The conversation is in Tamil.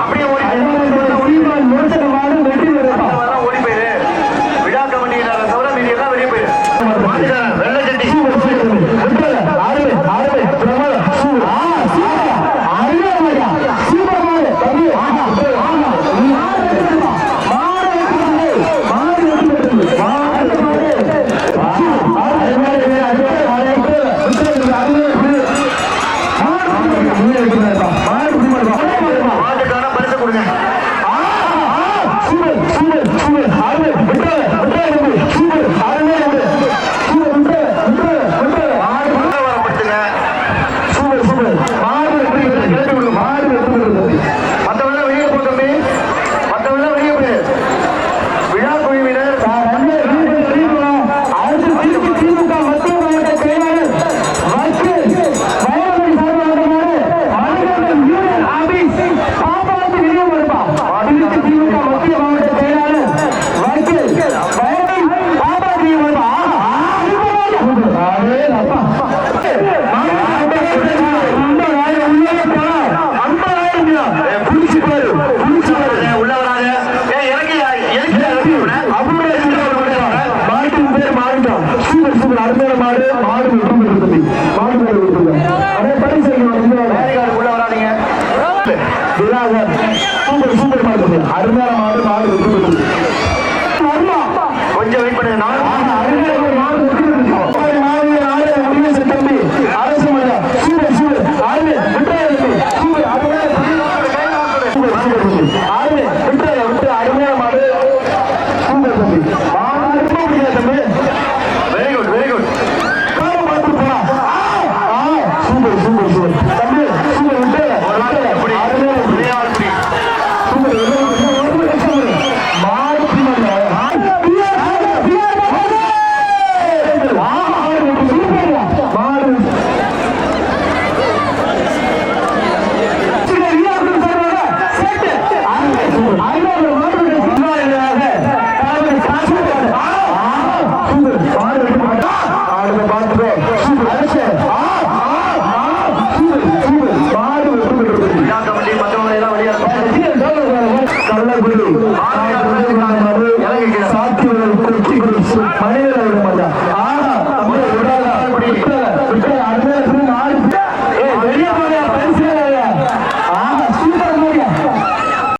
அப்படியே ஓடி அதெல்லாம் அருமையான மாடு மாடு விழா அரசு